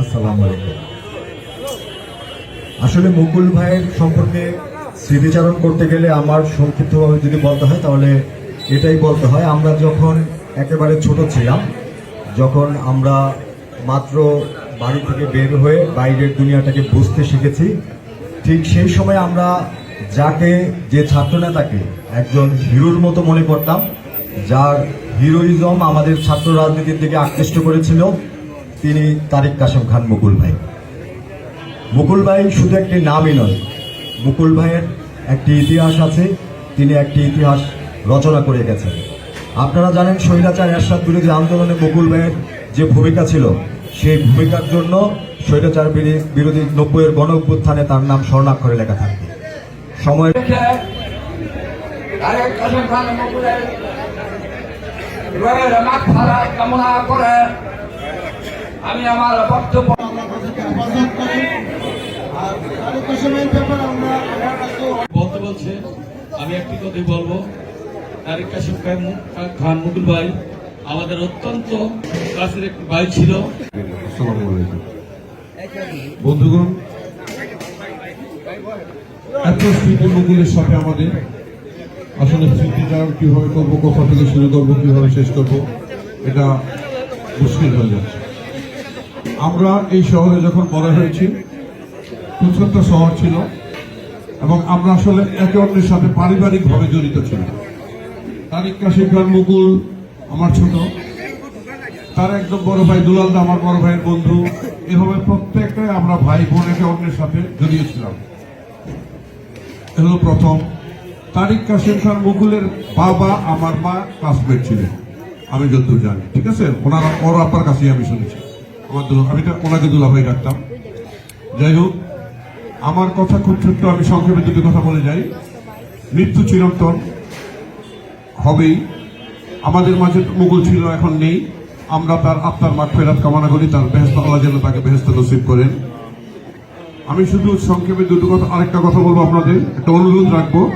আসসালামু আলাইকুম। আসলে মুকুল ভাইয়ের সম্পর্কে স্মৃতিচারণ করতে গেলে আমার সংক্ষিপ্তভাবে যদি বলতে হয়, তাহলে এটাই বলতে হয়, আমরা যখন একেবারে ছোট ছিলাম, যখন আমরা মাত্র বাড়ি থেকে বের হয়ে বাইরের দুনিয়াটাকে বুঝতে শিখেছি, ঠিক সেই সময় আমরা যাকে, যে ছাত্রনেতাকে একজন হিরোর মতো মনে করতাম, যার হিরোইজম আমাদের ছাত্র রাজনীতির দিকে আকৃষ্ট করেছিল তিনি তারেক কাসেম খান মুকুল ভাই। মুকুল ভাই শুধু একটি নামই নয়, মুকুল ভাইয়ের একটি ইতিহাস আছে, তিনি একটি ইতিহাস রচনা করে গেছেন। আপনারা জানেন স্বৈরাচার এরশাদ বিরোধী আন্দোলনে মুকুল ভাইয়ের যে ভূমিকা ছিল, সেই ভূমিকার জন্য স্বৈরাচার বিরোধী- নব্বইয়ের গণ অভ্যুত্থানে তার নাম স্বর্ণাক্ষরে লেখা থাকবে সময় কামনা করে আমি আমার বক্তব্য বলতে বলছে আমি একটি কথাই বলব। তারিক কাশিম খান খান মুকুল ভাই আমাদের অত্যন্ত কাছের একটি ভাই ছিল। আসসালামু বন্ধুগণ এত স্মৃতি মুকুলের সাথে আমাদের। আসলে স্মৃতিচারণ কীভাবে করব কোথা থেকে শুরু করব কীভাবে শেষ করব এটা মুশকিল হয়ে যাচ্ছে। আমরা এই শহরে যখন বড় হয়েছি ছোট্ট শহর ছিল এবং আমরা আসলে একে অন্যের সাথে পারিবারিকভাবে জড়িত ছিলাম। তারিক কাশিম খান মুকুল, আমার ছোট, তার একদম বড় ভাই দুলাল দা, আমার বড় ভাইয়ের বন্ধু, এভাবে প্রত্যেকে আমরা ভাই বোন একে অন্যের সাথে জড়িয়েছিলাম। হলো প্রথম, তারিক কাশিম খান মুকুলের বাবা আমার মা ক্লাসমেট ছিলেন। আমি যতদূর জানি, ঠিক আছে? ওনারা, ওর আপার কাছেই আমি শুনেছি। আমার আমি ওনাকে দুলা ভাই ডাকতাম। যাই হোক, আমার কথা খুব ছোট্ট, আমি সংক্ষেপে দুটি কথা বলে যাই। মৃত্যু চিরন্তন হবেই। আমাদের মাঝে মুকুল ছিল, এখন নেই। আমরা তার আত্মার মাঠ ফেরাত কামনা করি, তার বেহেস্ত আল্লাহ যেন তাকে বেহেস্ত নসিব করেন। আমি শুধু সংক্ষেপে দুটো কথা, আরেকটা কথা বলব আপনাদের। একটা অনুরোধ রাখব।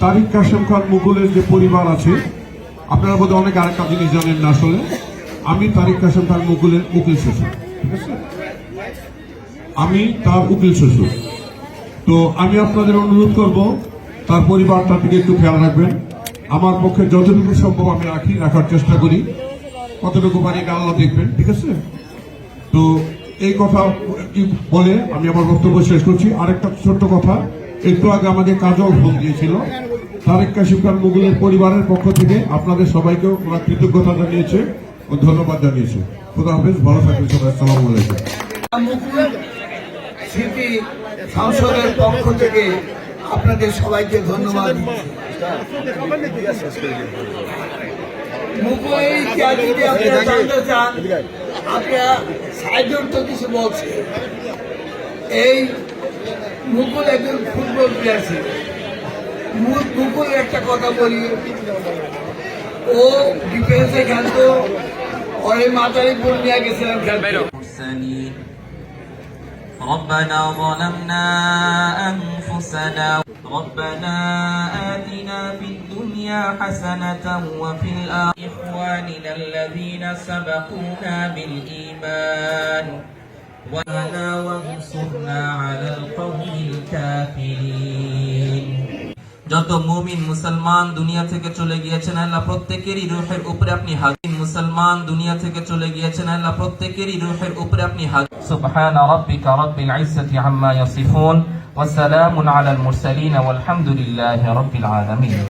তারিক কাশেম খান মুকুলের যে পরিবার আছে আপনারা বোধহয় অনেক আরেকটা জিনিস জানেন না আসলে। আমি তারিক কাশেম খান মুকুলের উকিল শ্বশুর। ঠিক আছে? আমি তার উকিল শ্বশুর। তো আমি আপনাদের অনুরোধ করব, তার পরিবারটার দিকে একটু খেয়াল রাখবেন। আমার পক্ষে যতটুকু সম্ভব আমি রাখি, রাখার চেষ্টা করি। কতটুকু পারি আল্লাহ দেখবেন, ঠিক আছে? তো এই কথা বলে আমি আমার বক্তব্য শেষ করছি। আরেকটা ছোট্ট কথা, একটু আগে আমাদের কাজও ফোন দিয়েছিল। তারেক কাশিম খান মুগুলের পরিবারের পক্ষ থেকে আপনাদের সবাইকে ওরা কৃতজ্ঞতা জানিয়েছে ও ধন্যবাদ জানিয়েছে। খুদা হাফেজ, ভালো থাকবেন সবাই, আসসালামু আলাইকুম। সংসদের পক্ষ থেকে আপনাদের সবাইকে ধন্যবাদ কিছু বলছে এই মুকুল একজন ফুটবল প্লেয়ার ছিল মু- মুকুল একটা কথা বলি ও ডিফেন্সে খেলতো ওর মাতারি বল নিয়ে গেছিলাম খেলতে المرسلين ربنا ظلمنا أنفسنا ربنا آتنا في الدنيا حسنة وفي الآخرة إخواننا الذين سبقونا بالإيمان ولا وانصرنا على القوم الكافرين যত মুমিন মুসলমান দুনিয়া থেকে চলে গিয়েছেন, আল্লাহ প্রত্যেকেরই রুহের উপরে আপনি হাজির। মুসলমান দুনিয়া থেকে চলে গিয়েছেন, আল্লাহ প্রত্যেকেরই রুহের উপরে আপনি হাজির। সুবহান রাব্বিকা রাব্বিল ইজ্জাতি আম্মা ইয়াসিফুন ওয়া সালামুন আলাল মুরসালিন, ওয়ালহামদুলিল্লাহি রাব্বিল আলামিন।